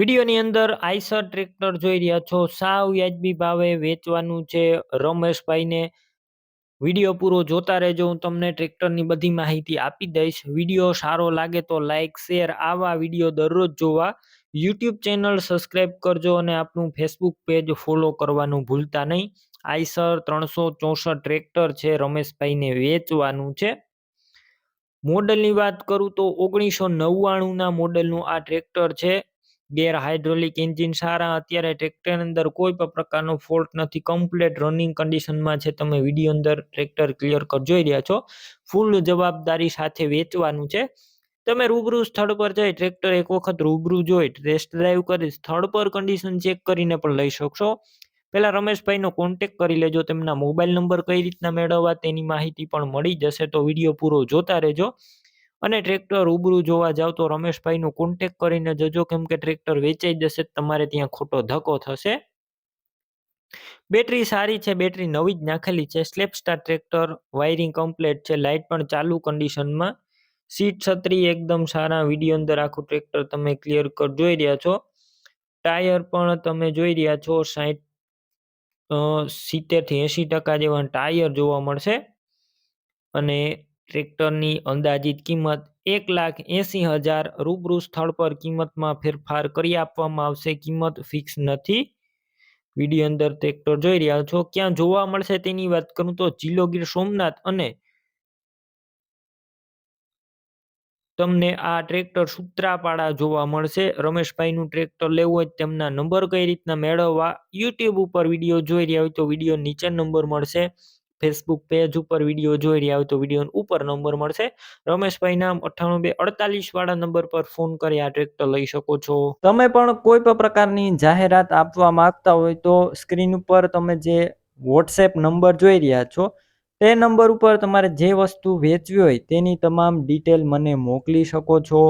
વિડીયોની અંદર Eicher tractor જોઈ રહ્યા છો. સાવ વ્યાજબી ભાવે વેચવાનું છે રમેશભાઈને. વીડિયો પૂરો જોતા રહેજો. હું તમને ટ્રેક્ટરની બધી માહિતી આપી દઈશ. વીડિયો સારો લાગે તો લાઇક શેર આવા વીડિયો દરરોજ જોવા. યુટ્યુબ ચેનલ સબસ્ક્રાઈબ કરજો અને આપણું ફેસબુક પેજ ફોલો કરવાનું ભૂલતા નહીં. આઈસર ત્રણસો ચોસઠ ટ્રેક્ટર છે રમેશભાઈને વેચવાનું છે. મોડલની વાત કરું તો ઓગણીસો નવ્વાણુંના મોડલનું આ ટ્રેક્ટર છે. ગેર હાઇડ્રોલિક એન્જિન સારા, અત્યારે ટ્રેક્ટર અંદર કોઈ પણ પ્રકારનો ફોલ્ટ નથી. કમ્પ્લેટ રનિંગ કન્ડિશનમાં છે. તમે વીડિયો અંદર ટ્રેક્ટર ક્લિયર કર, જોઈ રહ્યા છો. ફૂલ જવાબદારી સાથે વેચવાનું છે. તમે રૂબરૂ સ્થળ પર જઈ ટ્રેક્ટર એક વખત રૂબરૂ જોઈ ટેસ્ટ ડ્રાઈવ કરી સ્થળ પર કન્ડિશન ચેક કરીને પણ લઈ શકશો. પહેલાં રમેશભાઈનો કોન્ટેક કરી લેજો. તેમના મોબાઈલ નંબર કઈ રીતના મેળવવા તેની માહિતી પણ મળી જશે. તો વીડિયો પૂરો જોતા રહેજો. અને ટ્રેક્ટર રૂબરૂ જોવા જાવ તો રમેશભાઈનું કોન્ટેક કરીને જજો કેમ કે ટ્રેક્ટર વેચાઈ જશે તમારે ત્યાં ખોટો ધક્કો થશે. બેટરી સારી છે, બેટરી નવી જ નાખેલી છે self star tractor wiring complete છે લાઇટ પણ ચાલુ કન્ડિશનમાં સીટ છત્રી એકદમ સારા વીડિયો અંદર આખું ટ્રેક્ટર તમે ક્લિયર કટ જોઈ રહ્યા છો. ટાયર પણ તમે જોઈ રહ્યા છો સાહીઠ સિત્તેરથી એંશી ટકા જેવા ટાયર જોવા મળશે. અને ટ્રેક્ટરની અંદાજિત કિંમત એક લાખ એંસી હજાર રૂબરૂ સ્થળ પર કિંમતમાં ફેરફાર કરી આપવામાં આવશે. કિંમત ફિક્સ નથી. વીડિયો અંદર ટ્રેક્ટર જોઈ રહ્યા છો. ક્યાં જોવા મળશે તેની વાત કરું તો જિલ્લો ગીર સોમનાથ અને તમને આ ટ્રેક્ટર સૂત્રાપાડા જોવા મળશે. રમેશભાઈનું ટ્રેક્ટર લેવું હોય તેમના નંબર કઈ રીતના મેળવવા યુટ્યુબ ઉપર વીડિયો જોઈ રહ્યા હોય તો વીડિયો નીચે નંબર મળશે. ફેસબુક પેજ ઉપર વીડિયો જોઈ રહ્યા હોય તો વીડિયો ઉપર નંબર મળશે. રમેશભાઈ નામ અઠ્ઠાણું બે અડતાલીસ વાળા નંબર પર ફોન કરી આ ટ્રેક્ટર લઈ શકો છો. તમે પણ કોઈ પણ પ્રકારની જાહેરાત આપવા માંગતા હોય તો સ્ક્રીન ઉપર તમે જે વોટ્સએપ નંબર જોઈ રહ્યા છો, તે નંબર ઉપર તમારે જે વસ્તુ વેચવી હોય તેની તમામ ડિટેલ મને મોકલી શકો છો.